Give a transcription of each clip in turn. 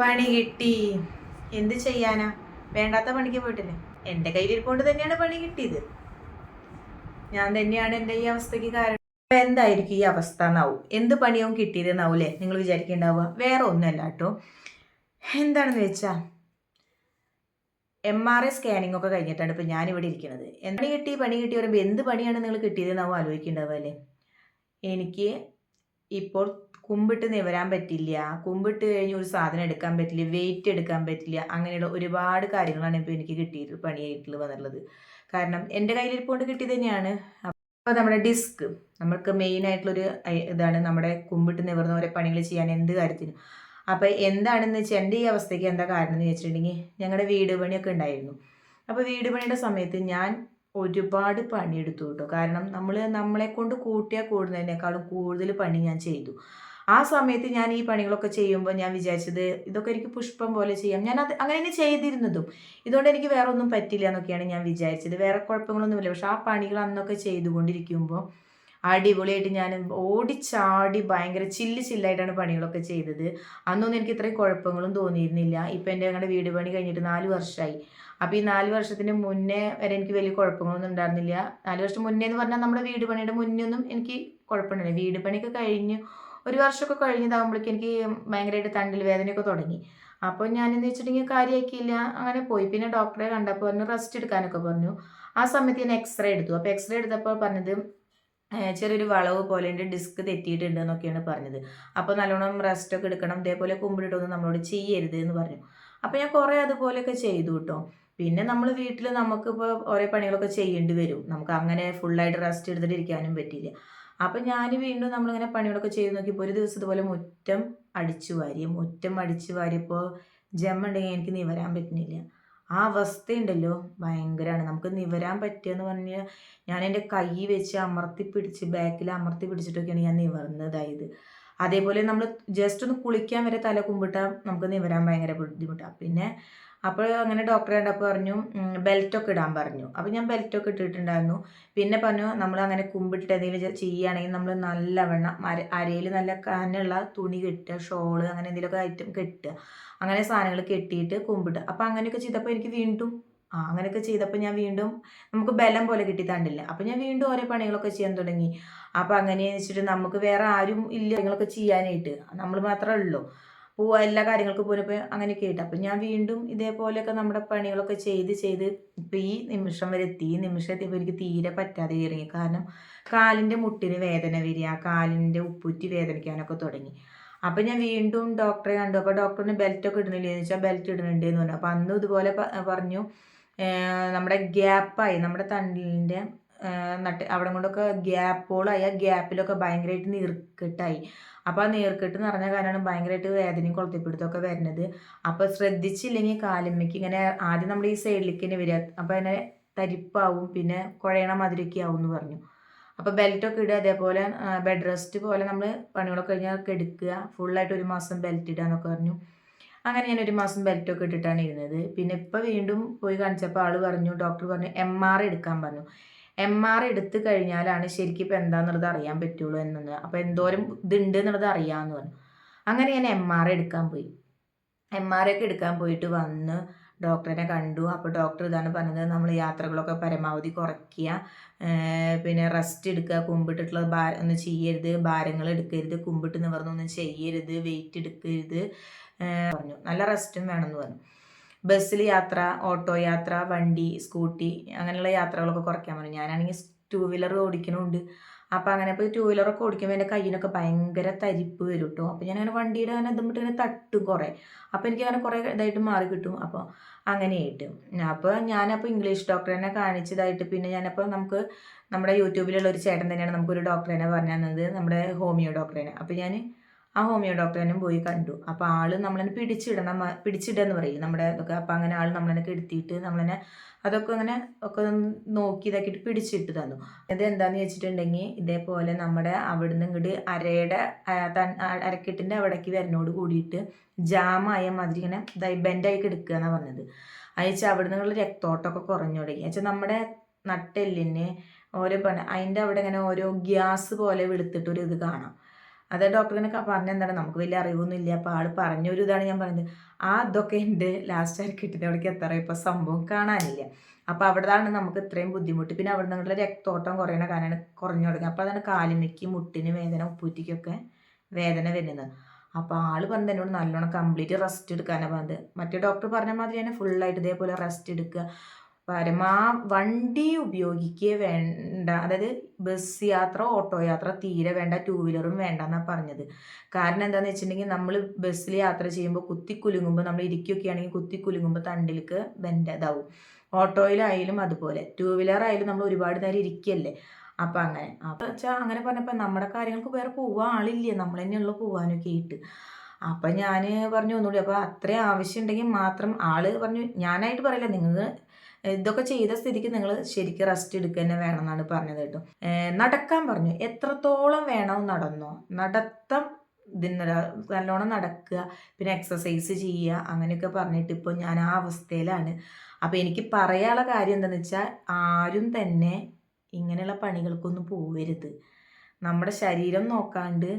പണി കിട്ടി. എന്ത് ചെയ്യാനാ? വേണ്ടാത്ത പണിക്ക് പോയിട്ടില്ലേ? എന്റെ കയ്യിലിരിക്കൊണ്ട് തന്നെയാണ് പണി കിട്ടിയത്. ഞാൻ തന്നെയാണ് എന്റെ ഈ അവസ്ഥയ്ക്ക് കാരണം. അപ്പൊ എന്തായിരിക്കും ഈ അവസ്ഥ എന്നാവും? എന്ത് പണിയാവും കിട്ടിയത് എന്നാവൂലേ? നിങ്ങൾ വിചാരിക്കേണ്ടാവുക. വേറെ ഒന്നുമല്ല കേട്ടോ. എന്താണെന്ന് വെച്ചാ എം ആർ ഐ സ്കാനിങ് ഒക്കെ കഴിഞ്ഞിട്ടാണ് ഇപ്പം ഞാനിവിടെ ഇരിക്കുന്നത്. എന്താണ് കിട്ടി? പണി കിട്ടി പറയുമ്പോൾ എന്ത് പണിയാണ് നിങ്ങൾ കിട്ടിയതെന്നാവും ആലോചിക്കേണ്ടാവുക അല്ലേ? എനിക്ക് ഇപ്പോൾ കുമ്പിട്ട് നിവരാൻ പറ്റില്ല. കുമ്പിട്ട് കഴിഞ്ഞ് ഒരു സാധനം എടുക്കാൻ പറ്റില്ല വെയിറ്റ് എടുക്കാൻ പറ്റില്ല അങ്ങനെയുള്ള ഒരുപാട് കാര്യങ്ങളാണ് ഇപ്പോൾ എനിക്ക് കിട്ടിയിട്ട് പണിയായിട്ട് വന്നിട്ടുള്ളത്. കാരണം എന്റെ കയ്യിലിരിപ്പോണ്ട് കിട്ടിയത് തന്നെയാണ്. അപ്പോൾ നമ്മുടെ ഡിസ്ക് നമുക്ക് മെയിൻ ആയിട്ടുള്ളൊരു ഇതാണ് നമ്മുടെ കുമ്പിട്ട് നിവർന്ന ഓരോ പണികൾ ചെയ്യാൻ എന്ത് കാര്യത്തിനും. അപ്പോൾ എന്താണെന്ന് വെച്ചാൽ എന്റെ ഈ അവസ്ഥയ്ക്ക് എന്താ കാരണം എന്ന് വെച്ചിട്ടുണ്ടെങ്കിൽ ഞങ്ങളുടെ വീട് പണിയൊക്കെ ഉണ്ടായിരുന്നു. അപ്പോൾ വീട് പണിയുടെ സമയത്ത് ഞാൻ ഒരുപാട് പണിയെടുത്തു കേട്ടോ. കാരണം നമ്മൾ നമ്മളെ കൊണ്ട് കൂട്ടിയാൽ കൂടുന്നതിനേക്കാളും കൂടുതൽ പണി ഞാൻ ചെയ്തു. ആ സമയത്ത് ഞാൻ ഈ പണികളൊക്കെ ചെയ്യുമ്പോൾ ഞാൻ വിചാരിച്ചത് ഇതൊക്കെ എനിക്ക് പുഷ്പം പോലെ ചെയ്യാം. ഞാൻ അത് അങ്ങനെ തന്നെ ചെയ്തിരുന്നതും. ഇതുകൊണ്ട് എനിക്ക് വേറെ ഒന്നും പറ്റില്ല എന്നൊക്കെയാണ് ഞാൻ വിചാരിച്ചത്. വേറെ കുഴപ്പങ്ങളൊന്നുമില്ല. പക്ഷെ ആ പണികൾ അന്നൊക്കെ ചെയ്തുകൊണ്ടിരിക്കുമ്പോൾ അടിപൊളിയായിട്ട് ഞാൻ ഓടിച്ചാടി ഭയങ്കര ചില്ല് ചില്ലായിട്ടാണ് പണികളൊക്കെ ചെയ്തത്. അന്നൊന്നും എനിക്ക് ഇത്രയും കുഴപ്പങ്ങളും തോന്നിയിരുന്നില്ല. ഇപ്പം എന്റെ ഞങ്ങളുടെ വീട് പണി കഴിഞ്ഞിട്ട് നാല് വർഷമായി അപ്പോൾ ഈ നാല് വർഷത്തിന് മുന്നേ വരെ എനിക്ക് വലിയ കുഴപ്പങ്ങളൊന്നും ഉണ്ടായിരുന്നില്ല. നാല് വർഷം മുന്നേ എന്ന് പറഞ്ഞാൽ നമ്മുടെ വീട് പണിയുടെ മുന്നേ ഒന്നും എനിക്ക് കുഴപ്പമുണ്ടായില്ല വീട് പണിയൊക്കെ കഴിഞ്ഞ് ഒരു വർഷമൊക്കെ കഴിഞ്ഞതാകുമ്പോഴേക്കും എനിക്ക് ഭയങ്കരമായിട്ട് തണ്ടിൽ വേദനയൊക്കെ തുടങ്ങി. അപ്പോൾ ഞാൻ ഞാനെന്ന് വെച്ചിട്ടുണ്ടെങ്കിൽ കാര്യമാക്കിയില്ല. അങ്ങനെ പോയി. പിന്നെ ഡോക്ടറെ കണ്ടപ്പോൾ പറഞ്ഞു റെസ്റ്റ് എടുക്കാനൊക്കെ പറഞ്ഞു. ആ സമയത്ത് ഞാൻ എക്സ്റേ എടുത്തു. അപ്പോൾ എക്സ്റേ എടുത്തപ്പോൾ പറഞ്ഞത് ചെറിയൊരു വളവ് പോലെ എന്റെ ഡിസ്ക് തെറ്റിയിട്ടുണ്ട് എന്നൊക്കെയാണ് പറഞ്ഞത്. അപ്പോൾ നല്ലോണം റെസ്റ്റ് ഒക്കെ എടുക്കണം. ഇതേപോലെ കുമ്പിടിട്ടൊന്നും നമ്മളോട് ചെയ്യരുത് എന്ന് പറഞ്ഞു. അപ്പോൾ ഞാൻ കുറേ അതുപോലെയൊക്കെ ചെയ്തു കേട്ടോ. പിന്നെ നമ്മൾ വീട്ടിൽ നമുക്കിപ്പോൾ ഓരോ പണികളൊക്കെ ചെയ്യേണ്ടി വരും. നമുക്ക് അങ്ങനെ ഫുള്ളായിട്ട് റെസ്റ്റ് എടുത്തിട്ട് ഇരിക്കാനും പറ്റില്ല അപ്പം ഞാൻ വീണ്ടും നമ്മളിങ്ങനെ പണികളൊക്കെ ചെയ്ത് നോക്കിയപ്പോൾ ഒരു ദിവസം ഇതുപോലെ മുറ്റം അടിച്ചു വാരി മുറ്റം അടിച്ചു വാരിയപ്പോൾ ജമ്മുണ്ടെങ്കിൽ എനിക്ക് നിവരാൻ പറ്റുന്നില്ല. ആ അവസ്ഥയുണ്ടല്ലോ ഭയങ്കരമാണ് നമുക്ക് നിവരാൻ പറ്റുകയെന്ന് പറഞ്ഞാൽ ഞാൻ എന്റെ കൈ വെച്ച് അമർത്തി പിടിച്ച് ബാക്കിൽ അമർത്തി പിടിച്ചിട്ടൊക്കെയാണ് ഞാൻ നിവർന്നതായത്. അതേപോലെ നമ്മൾ ജസ്റ്റ് ഒന്ന് കുളിക്കാൻ വരെ തല കുമ്പിട്ടാൽ നമുക്ക് നിവരാൻ ഭയങ്കര ബുദ്ധിമുട്ടാണ് പിന്നെ അപ്പോൾ അങ്ങനെ ഡോക്ടറെ കണ്ടപ്പോൾ പറഞ്ഞു ബെൽറ്റൊക്കെ ഇടാൻ പറഞ്ഞു. അപ്പോൾ ഞാൻ ബെൽറ്റൊക്കെ ഇട്ടിട്ടുണ്ടായിരുന്നു. പിന്നെ പറഞ്ഞു നമ്മൾ അങ്ങനെ കുമ്പിട്ട് എന്തെങ്കിലും ചെയ്യുകയാണെങ്കിൽ നമ്മൾ നല്ലവണ്ണം അര അരയിൽ നല്ല കനുള്ള തുണി കെട്ടുക ഷോൾ അങ്ങനെ എന്തെങ്കിലുമൊക്കെ ഐറ്റം കെട്ടുക. അങ്ങനെ സാധനങ്ങൾ കെട്ടിയിട്ട് കുമ്പിട്ട് അപ്പോൾ അങ്ങനെയൊക്കെ ചെയ്തപ്പോൾ എനിക്ക് വീണ്ടും ആ അങ്ങനെയൊക്കെ ചെയ്തപ്പോൾ ഞാൻ വീണ്ടും നമുക്ക് ബലം പോലെ കിട്ടി തണ്ടില്ല അപ്പോൾ ഞാൻ വീണ്ടും ഓരോ പണികളൊക്കെ ചെയ്യാൻ തുടങ്ങി. അപ്പോൾ അങ്ങനെ വെച്ചിട്ട് നമുക്ക് വേറെ ആരും ഇല്ല കാര്യങ്ങളൊക്കെ ചെയ്യാനായിട്ട്. നമ്മൾ മാത്രമേ ഉള്ളൂ. അപ്പോൾ എല്ലാ കാര്യങ്ങൾക്കും പോയപ്പോൾ അങ്ങനെയൊക്കെ ആയിട്ട്. അപ്പം ഞാൻ വീണ്ടും ഇതേപോലെയൊക്കെ നമ്മുടെ പണികളൊക്കെ ചെയ്ത് ചെയ്ത് ഇപ്പം ഈ നിമിഷം വരെ എത്തി. ഈ നിമിഷം എത്തിയപ്പോൾ എനിക്ക് തീരെ പറ്റാതെ ഇറങ്ങി കാരണം കാലിന്റെ മുട്ടിന് വേദന വരിക കാലിന്റെ ഉപ്പുറ്റി വേദനിക്കാനൊക്കെ തുടങ്ങി. അപ്പം ഞാൻ വീണ്ടും ഡോക്ടറെ കണ്ടു. അപ്പോൾ ഡോക്ടറിന് ബെൽറ്റൊക്കെ ഇടണില്ലേ എന്ന് വെച്ചാൽ ബെൽറ്റ് ഇടുന്നുണ്ട് എന്ന് പറഞ്ഞു. അപ്പോൾ അന്നും ഇതുപോലെ പറഞ്ഞു. നമ്മുടെ ഗ്യാപ്പായി നമ്മുടെ തണ്ടിന്റെ നട്ട് അവിടെ കൊണ്ടൊക്കെ ഗ്യാപ്പുകളായി ആ ഗ്യാപ്പിലൊക്കെ ഭയങ്കരമായിട്ട് നീർക്കെട്ടായി. അപ്പോൾ ആ നീർക്കെട്ട് നിറഞ്ഞ കാരണമാണ് ഭയങ്കരമായിട്ട് വേദനയും കൊളുത്തിപ്പിടുത്തമൊക്കെ വരുന്നത്. അപ്പോൾ ശ്രദ്ധിച്ചില്ലെങ്കിൽ കാലമ്മയ്ക്ക് ഇങ്ങനെ ആദ്യം നമ്മൾ ഈ സൈഡിലേക്ക് തന്നെ വരിക. അപ്പോൾ അതിനെ തരിപ്പാവും പിന്നെ കുഴയണ മാതിരിയൊക്കെ ആവും എന്ന് പറഞ്ഞു. അപ്പോൾ ബെൽറ്റൊക്കെ ഇടുക അതേപോലെ ബെഡ് റെസ്റ്റ് പോലെ നമ്മൾ പണികളൊക്കെ കഴിഞ്ഞാൽ കെടുക്കുക ഫുള്ളായിട്ട് ഒരു മാസം ബെൽറ്റ് ഇടുക എന്നൊക്കെ പറഞ്ഞു. അങ്ങനെ ഞാൻ ഒരു മാസം ബെൽറ്റൊക്കെ ഇട്ടിട്ടാണ് ഇരുന്നത്. പിന്നെ ഇപ്പോൾ വീണ്ടും പോയി കാണിച്ചപ്പോൾ ആൾ പറഞ്ഞു ഡോക്ടർ പറഞ്ഞു എം ആർ എടുക്കാൻ പറഞ്ഞു. എം ആർ എടുത്തു കഴിഞ്ഞാലാണ് ശരിക്കും ഇപ്പോൾ എന്താണെന്നുള്ളത് അറിയാൻ പറ്റുള്ളൂ എന്നത് അപ്പോൾ എന്തോരം ഇതുണ്ട് എന്നുള്ളത് അറിയാമെന്ന് പറഞ്ഞു. അങ്ങനെ ഞാൻ എം ആർ എടുക്കാൻ പോയി. എം ആർ ഒക്കെ എടുക്കാൻ പോയിട്ട് വന്ന് ഡോക്ടറിനെ കണ്ടു. അപ്പോൾ ഡോക്ടർ ഇതാണ് പറഞ്ഞത് നമ്മൾ യാത്രകളൊക്കെ പരമാവധി കുറയ്ക്കുക. പിന്നെ റെസ്റ്റ് എടുക്കുക കുമ്പിട്ടിട്ടുള്ള ഭാ ഒന്നും ചെയ്യരുത് ഭാരങ്ങൾ എടുക്കരുത് കുമ്പിട്ട് നിവർന്നൊന്നും ചെയ്യരുത് വെയിറ്റ് എടുക്കരുത്. പറഞ്ഞു. നല്ല റെസ്റ്റും വേണമെന്ന് പറഞ്ഞു. ബസ്സിൽ യാത്ര ഓട്ടോ യാത്ര വണ്ടി സ്കൂട്ടി അങ്ങനെയുള്ള യാത്രകളൊക്കെ കുറയ്ക്കാൻ പറഞ്ഞു. ഞാനാണെങ്കിൽ ടൂ വീലർ ഓടിക്കണമുണ്ട് അപ്പോൾ അങ്ങനെ ഇപ്പോൾ ടൂ വീലറൊക്കെ ഓടിക്കുമ്പോൾ എന്റെ കയ്യിനൊക്കെ ഭയങ്കര തരിപ്പ് വരും കേട്ടോ അപ്പോൾ ഞാനങ്ങനെ വണ്ടിയുടെ അങ്ങനെ ഇതും ഇങ്ങനെ തട്ടും കുറേ. അപ്പോൾ എനിക്ക് അങ്ങനെ കുറേ ഇതായിട്ട് മാറി കിട്ടും. അപ്പോൾ അങ്ങനെയായിട്ട്. അപ്പോൾ ഞാനപ്പോൾ ഇംഗ്ലീഷ് ഡോക്ടറിനെ കാണിച്ചതായിട്ട് പിന്നെ ഞാനപ്പോൾ നമുക്ക് നമ്മുടെ യൂട്യൂബിലുള്ള ഒരു ചേട്ടൻ തന്നെയാണ് നമുക്കൊരു ഡോക്ടറിനെ പറഞ്ഞു തന്നത്. നമ്മുടെ ഹോമിയോ ഡോക്ടറിനെ അപ്പോൾ ഞാൻ ആ ഹോമിയോ ഡോക്ടറിനും പോയി കണ്ടു. അപ്പോൾ ആൾ നമ്മളെന്നെ പിടിച്ചിടണം പിടിച്ചിടുക എന്ന് പറയും. നമ്മുടെ ഇതൊക്കെ അപ്പോൾ അങ്ങനെ ആൾ നമ്മളെന്നെ കെടുത്തിയിട്ട് നമ്മളെന്നെ അതൊക്കെ അങ്ങനെ ഒക്കെ നോക്കി ഇതാക്കിയിട്ട് പിടിച്ചിട്ട് തന്നു. ഇത് എന്താന്ന് വെച്ചിട്ടുണ്ടെങ്കിൽ ഇതേപോലെ നമ്മുടെ അവിടുന്ന് ഇങ്ങോട്ട് അരയുടെ അരക്കെട്ടിന്റെ അവിടേക്ക് വരുന്നോട് കൂടിയിട്ട് ജാമായ മാതിരി ഇങ്ങനെ ബെൻഡായി കിടക്കുക എന്നാണ് പറഞ്ഞത്. അവിടെ നിന്നുള്ള രക്തോട്ടമൊക്കെ കുറഞ്ഞു തുടങ്ങി. അച്ഛാ നമ്മുടെ നട്ടെല്ലിന് ഓരോ അതിന്റെ അവിടെ ഇങ്ങനെ ഓരോ ഗ്യാസ് പോലെ വെളുത്തിട്ടൊരു ഇത് കാണാം. അത് പറഞ്ഞ പറഞ്ഞെന്താണ്? നമുക്ക് വലിയ അറിവൊന്നും ഇല്ല അപ്പോൾ ആൾ പറഞ്ഞൊരു ഇതാണ് ഞാൻ പറഞ്ഞത്. ആ ഇതൊക്കെ ഉണ്ട് ലാസ്റ്റ് ആയി കിട്ടുന്ന അവിടേക്ക് എത്ര? ഇപ്പോൾ സംഭവം കാണാനില്ല. അപ്പോൾ അവിടെതാണ് നമുക്ക് ഇത്രയും ബുദ്ധിമുട്ട്. പിന്നെ അവിടെ നിന്നുള്ള രക്തോട്ടം കുറയണ കാരണം കുറഞ്ഞു തുടങ്ങി. അപ്പോൾ അതാണ് കാലിമയ്ക്ക് മുട്ടിന് വേദന ഉപ്പൂറ്റിക്കൊക്കെ വേദന വരുന്നത്. അപ്പോൾ ആൾ പറഞ്ഞത് എന്നോട് നല്ലോണം കംപ്ലീറ്റ് റെസ്റ്റ് എടുക്കാനാണ് പറഞ്ഞത്. മറ്റേ ഡോക്ടർ പറഞ്ഞ മാതിരി തന്നെ ഫുള്ളായിട്ട് ഇതേപോലെ റെസ്റ്റ് എടുക്കുക. പരമാ വണ്ടി ഉപയോഗിക്കുക വേണ്ട അതായത് ബസ് യാത്ര ഓട്ടോ യാത്ര തീരെ വേണ്ട ടൂ വീലറും വേണ്ട എന്നാണ് പറഞ്ഞത്. കാരണം എന്താണെന്ന് വെച്ചിട്ടുണ്ടെങ്കിൽ നമ്മൾ ബസ്സിൽ യാത്ര ചെയ്യുമ്പോൾ കുത്തി കുലുങ്ങുമ്പോൾ നമ്മൾ ഇരിക്കുകയൊക്കെ ആണെങ്കിൽ കുത്തി കുലുങ്ങുമ്പോൾ തണ്ടിലേക്ക് ബെൻഡ് ഇതാവും. ഓട്ടോയിലായാലും അതുപോലെ. ടൂ വീലർ ആയാലും നമ്മൾ ഒരുപാട് നേരം ഇരിക്കുകയല്ലേ അപ്പം അങ്ങനെ. അപ്പം വെച്ചാൽ അങ്ങനെ പറഞ്ഞപ്പോൾ നമ്മുടെ കാര്യങ്ങൾക്ക് വേറെ പോവാൻ ആളില്ല. നമ്മൾ തന്നെയുള്ള പോകാനൊക്കെ ആയിട്ട്. അപ്പം ഞാൻ പറഞ്ഞു ഒന്നുകൂടി അപ്പോൾ അത്രയും ആവശ്യം മാത്രം ആൾ പറഞ്ഞു ഞാനായിട്ട് പറയില്ല നിങ്ങൾ ഇതൊക്കെ ചെയ്ത സ്ഥിതിക്ക് നിങ്ങൾ ശരിക്കും റെസ്റ്റ് എടുക്കുക തന്നെ വേണം എന്നാണ് പറഞ്ഞത് കേട്ടോ. നടക്കാൻ പറഞ്ഞു. എത്രത്തോളം വേണം നടന്നോ? നടത്തം ഇതിന് നല്ലോണം നടക്കുക പിന്നെ എക്സസൈസ് ചെയ്യുക അങ്ങനെയൊക്കെ പറഞ്ഞിട്ട് ഇപ്പോൾ ഞാൻ ആ അവസ്ഥയിലാണ്. അപ്പോൾ എനിക്ക് പറയാനുള്ള കാര്യം എന്താണെന്ന് വെച്ചാൽ ആരും തന്നെ ഇങ്ങനെയുള്ള പണികൾക്കൊന്നും പോവരുത്. നമ്മുടെ ശരീരം നോക്കാണ്ട്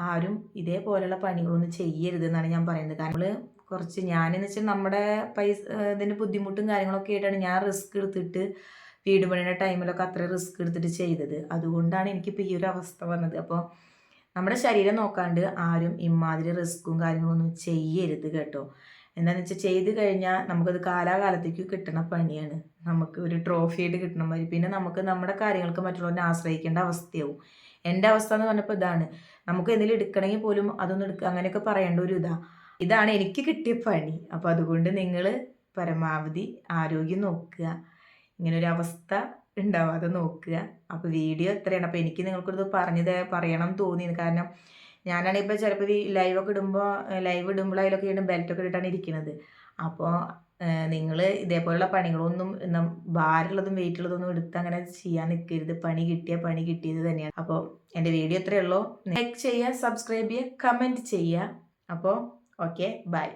ആരും ഇതേപോലെയുള്ള പണികളൊന്നും ചെയ്യരുത് എന്നാണ് ഞാൻ പറയുന്നത്. കാരണം നമ്മൾ കുറച്ച് ഞാനെന്ന് വെച്ചാൽ നമ്മുടെ പൈസ ഇതിന്റെ ബുദ്ധിമുട്ടും കാര്യങ്ങളൊക്കെ ആയിട്ടാണ് ഞാൻ റിസ്ക് എടുത്തിട്ട് വീട് പണിയുടെ ടൈമിലൊക്കെ അത്ര റിസ്ക് എടുത്തിട്ട് ചെയ്തത്. അതുകൊണ്ടാണ് എനിക്കിപ്പോൾ ഈ ഒരു അവസ്ഥ വന്നത്. അപ്പോൾ നമ്മുടെ ശരീരം നോക്കാണ്ട് ആരും ഇമാതിരി റിസ്ക്കും കാര്യങ്ങളൊന്നും ചെയ്യരുത് കേട്ടോ. എന്താണെന്ന് വെച്ചാൽ ചെയ്ത് കഴിഞ്ഞാൽ നമുക്കത് കാലാകാലത്തേക്ക് കിട്ടണ പണിയാണ്. നമുക്ക് ഒരു ട്രോഫി ആയിട്ട് കിട്ടണ മാതിരി. പിന്നെ നമുക്ക് നമ്മുടെ കാര്യങ്ങൾക്ക് മറ്റുള്ളവരെ ആശ്രയിക്കേണ്ട അവസ്ഥയാവും. എന്റെ അവസ്ഥ എന്ന് പറഞ്ഞപ്പോൾ ഇതാണ്. നമുക്ക് എന്തെങ്കിലും എടുക്കണമെങ്കിൽ പോലും അതൊന്നും എടുക്കുക അങ്ങനെയൊക്കെ പറയേണ്ട ഒരു ഇതാണ് ഇതാണ് എനിക്ക് കിട്ടിയ പണി. അപ്പോൾ അതുകൊണ്ട് നിങ്ങൾ പരമാവധി ആരോഗ്യം നോക്കുക. ഇങ്ങനൊരു അവസ്ഥ ഉണ്ടാവാതെ നോക്കുക. അപ്പോൾ വീഡിയോ എത്രയാണ് അപ്പോൾ എനിക്ക് നിങ്ങൾക്കൊരു പറഞ്ഞത് പറയണം തോന്നി കാരണം ഞാനാണെങ്കിൽ ഇപ്പോൾ ചിലപ്പോൾ ഈ ലൈവൊക്കെ ഇടുമ്പോൾ ലൈവ് ഇടുമ്പോൾ അതിലൊക്കെ ഇടും ബെൽറ്റൊക്കെ ഇട്ടിട്ടാണ് ഇരിക്കുന്നത് അപ്പോൾ നിങ്ങൾ ഇതേപോലെയുള്ള പണികളൊന്നും ഭാരമുള്ളതും വെയിറ്റുള്ളതൊന്നും എടുത്ത് അങ്ങനെ ചെയ്യാൻ നിൽക്കരുത് പണി കിട്ടിയ പണി കിട്ടിയത് തന്നെയാണ്. അപ്പോൾ എന്റെ വീഡിയോ എത്രയുള്ളൂ ലൈക്ക് ചെയ്യുക സബ്സ്ക്രൈബ് ചെയ്യുക കമന്റ് ചെയ്യുക. അപ്പോൾ ഓക്കെ ബൈ